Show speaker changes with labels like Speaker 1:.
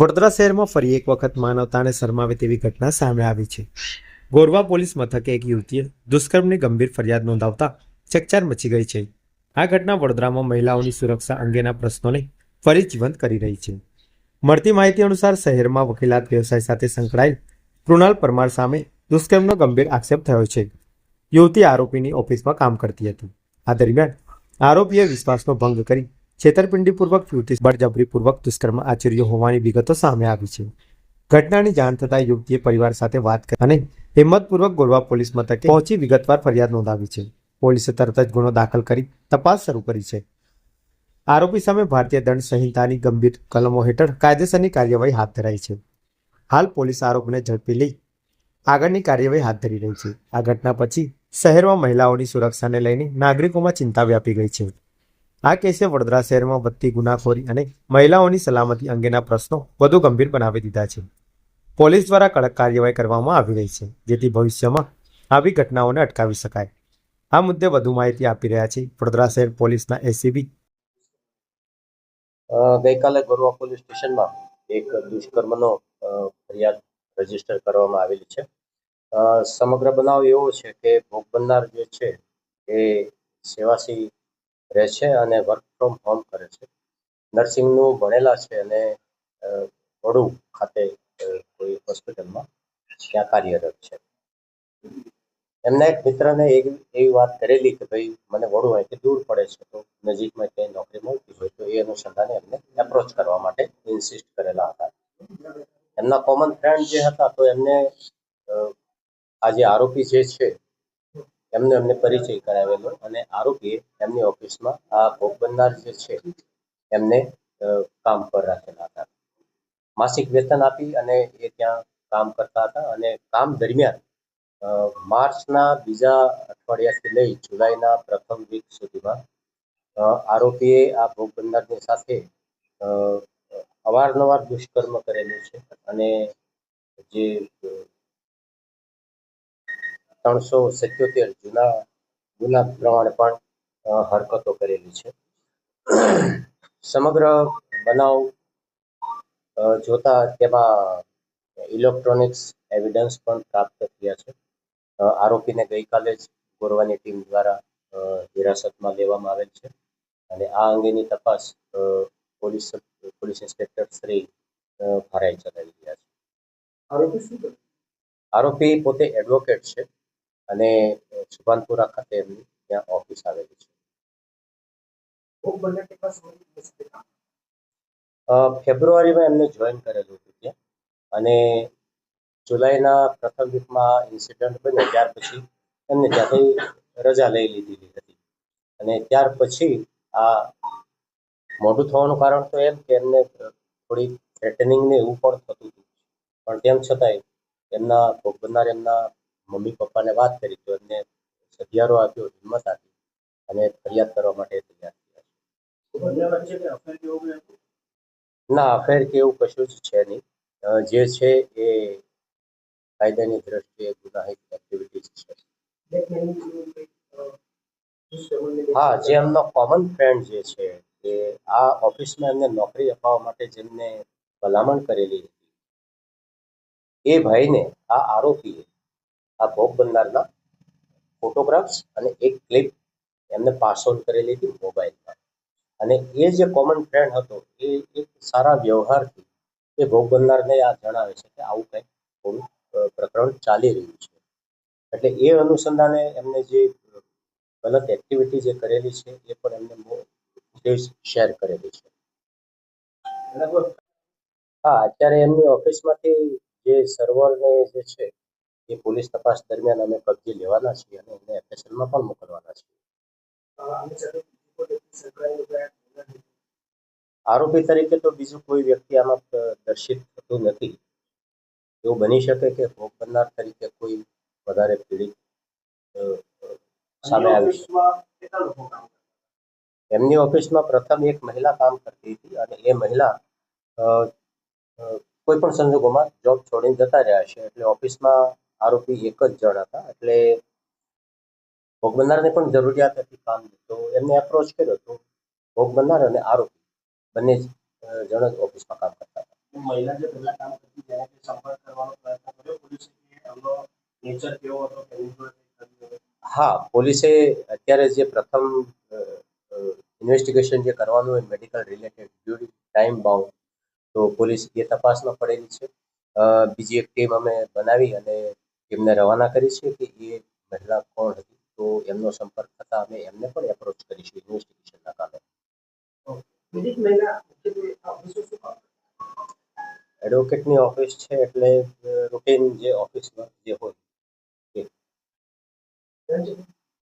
Speaker 1: વડોદરા શહેરમાં ફરી એક વખત માનવતાને શરમાવે તેવી ઘટના સામે આવી છે. ગોરવા પોલીસ મથકે એક યુવતીએ દુષ્કર્મની ગંભીર ફરિયાદ નોંધાવતા ચકચાર મચી ગઈ છે. આ ઘટના વડોદરામાં મહિલાઓની સુરક્ષા અંગેના પ્રશ્નોને ફરી જીવંત કરી રહી છે. મળતી માહિતી અનુસાર શહેરમાં વકીલાત વ્યવસાય સાથે સંકળાયેલ કૃણાલ પરમાર સામે દુષ્કર્મનો ગંભીર આક્ષેપ થયો છે. યુવતી આરોપીની ઓફિસમાં કામ કરતી હતી. આ દરમિયાન આરોપીએ વિશ્વાસનો ભંગ કરી છેતરપિંડીપૂર્વક યુવતી બળજબરીપૂર્વક દુષ્કર્મ આચર્યો હોવાની વિગતો સામે આવી છે. ઘટનાની જાણ થતાં યુવતીએ પરિવાર સાથે વાત કરી અને હિંમતપૂર્વક ગોરવા પોલીસ મથકે પહોંચી વિગતવાર ફરિયાદ નોંધાવી છે. પોલીસે તરત જ ગુનો દાખલ કરી તપાસ શરૂ કરી છે. આરોપી સામે ભારતીય દંડ સંહિતાની ગંભીર કલમો હેઠળ કાયદેસરની કાર્યવાહી હાથ ધરાઈ છે. હાલ પોલીસ આરોપીને ઝડપી લઈ આગળની કાર્યવાહી હાથ ધરી રહી છે. આ ઘટના પછી શહેરમાં મહિલાઓની સુરક્ષાને લઈને નાગરિકોમાં ચિંતા વ્યાપી ગઈ છે. આ કેસે વડોદરા શહેરમાં વધતી ગુનાખોરી અને મહિલાઓની સલામતી અંગેના પ્રશ્નો વધુ ગંભીર બનાવી દીધા છે. પોલીસ દ્વારા કડક કાર્યવાહી કરવામાં આવી રહી છે, જેથી ભવિષ્યમાં આવી ઘટનાઓને અટકાવી શકાય. આ મુદ્દે વધુ માહિતી આપી રહ્યા છે વડોદરા શહેર પોલીસના એસીબી
Speaker 2: ગઈકાલે ગોરવા પોલીસ સ્ટેશનમાં એક દુષ્કર્મનો ફરિયાદ રજિસ્ટર કરવામાં આવેલી છે. સમગ્ર બનાવ એવો છે કે ભોગ બનનાર જે છે એ સેવાસી રહે છે અને વર્ક ફ્રોમ હોમ કરે છે. નર્સિંગનું ભણેલા છે અને વડુ ખાતે કોઈ હોસ્પિટલમાં ત્યાં કાર્યરત છે. એમના એક મિત્રને એક, એવી વાત કરેલી કે ભાઈ, મને વડુ અહીંથી દૂર પડે છે, તો નજીકમાં ક્યાંય નોકરી મળતી હોય તો એ અનુસંધાને એમને એપ્રોચ કરવા માટે ઇન્સિસ્ટ કરેલા હતા. એમના કોમન ફ્રેન્ડ જે હતા, તો એમને આ જે આરોપી જે છે એમનો એમને પરિચય કરાવેલો અને આરોપીએ એમની ઓફિસમાં આ ભોગ બનનાર જે છે, એમને કામ પર રાખેલા હતા. માસિક વેતન આપી અને એ ત્યાં કામ કરતા હતા અને કામ દરમિયાન માર્ચના બીજા અઠવાડિયાથી લઈ જુલાઈના પ્રથમ વીક સુધીમાં આરોપીએ આ ભોગ બનનારની સાથે અવારનવાર દુષ્કર્મ કરેલું છે અને જે ત્રણસો સિત્યોતેર જૂના ગુના પ્રમાણે પણ હરકતો કરેલી છે. સમગ્ર બનાવ જોતા તેમાં ઇલેક્ટ્રોનિક્સ એવિડન્સ પણ પ્રાપ્ત થયા છે. આરોપીને ગઈકાલે જ ગોરવાની ટીમ દ્વારા હિરાસતમાં લેવામાં આવેલ છે. અને આ અંગેની તપાસ પોલીસ પોલીસ ઇન્સ્પેક્ટર શ્રી અ, ચલાવી રહ્યા છે.
Speaker 3: આરોપી શું
Speaker 2: આરોપી પોતે એડવોકેટ છે. અને સુભાનપુરા ખાતે એમની ત્યાં ઓફિસ આવેલી છે. ફેબ્રુઆરીમાં એમને જોઈન કરેલું હતું ત્યાં. અને જુલાઈના પ્રથમ વીકમાં ઇન્સિડન્ટ બન્યો. ત્યાર પછી એમને ત્યાંથી રજા લઈ લીધેલી હતી. અને ત્યાર પછી આ મોડું થવાનું કારણ તો એમ કે એમને થોડી થ્રેટનિંગ ને એવું પણ થતું હતું. પણ તેમ છતાંય એમના ભોગ બનનાર એમના મમ્મી પપ્પાને વાત કરી તો એમને સધિયારો આપ્યો હિંમત આપી અને ફરિયાદ કરવા માટે તૈયાર થયા ના અફેર કે એવું કશું જ છે નહીં. જે છે એ કાયદાની દ્રષ્ટિએ ગુનાહિત એક્ટિવિટીઝ છે. હા જે એમનો કોમન ફ્રેન્ડ જે છે એ આ ઓફિસમાં એમને નોકરી અપાવવા માટે જેમને ભલામણ કરેલી હતી એ ભાઈને આ આરોપીએ આ ભોગ બનનારના ફોટોગ્રાફ્સ અને એક ક્લિપ એમને પાસ ઓન કરેલી હતી મોબાઈલમાં. અને એ જે કોમન ફ્રેન્ડ હતો, એ એક સારા વ્યવહારથી એ ભોગ બનનારને આ જણાવે છે કે આવું કંઈક થોડું પ્રકરણ ચાલી રહ્યું છે. એટલે એ અનુસંધાને એમને જે ગલત એક્ટિવિટી જે કરેલી છે, એ પણ એમને શેર કરેલી છે. હા, અત્યારે એમની ઓફિસમાંથી જે સર્વરને જે છે એ પોલીસ તપાસ દરમિયાન અમે કબજે લેવાના છીએ અને એમને એફએસએલમાં પણ મોકલવાના છીએ. આરોપી તરીકે તો બીજું કોઈ વ્યક્તિ આમાં દર્શિત થતું નથી એવું બની શકે કે ભોગ બનનાર તરીકે કોઈ વધારે પીડિત સામે આવી? એમની ઓફિસમાં પ્રથમ એક મહિલા કામ કરતી હતી અને એ મહિલા કોઈ પણ સંજોગોમાં જોબ છોડીને જતા રહ્યા છે એટલે ઓફિસમાં આરોપી એક જ જણ હતા. એટલે ભોગ બનનારને પણ જરૂરિયાત હતી કામની. તો એમને એપ્રોચ કર્યો તો ભોગ બનનાર અને આરોપી બંને જણ જ ઓફિસમાં કામ કરતા હતા.
Speaker 3: મહિલા જે પહેલા કામ કરતી તેને સંપર્ક કરવાનો પ્રયત્ન કર્યો? પોલીસે નેચર કેવો હતો કે એની જોડે કંઈ કર્યું હતું?
Speaker 2: હા પોલીસે અત્યારે જે પ્રથમ ઇન્વેસ્ટિગેશન જે કરવાનું હોય મેડિકલ રિલેટેડ ડ્યુરી ટાઈમ બાઉન્ડ તો પોલીસ એ તપાસમાં પડેલી છે. બીજી એક ટીમ અમે બનાવી અને ટીમને રવાના કરી છે કે એ મહિલા કોણ હતી? તો એમનો સંપર્ક થતા અમે એમને પણ એપ્રોચ કરીશું ઇન્વેસ્ટિગેશનના કામે? એડવોકેટની ઓફિસ છે એટલે રૂટીન જે ઓફિસ વર્ક જે હોય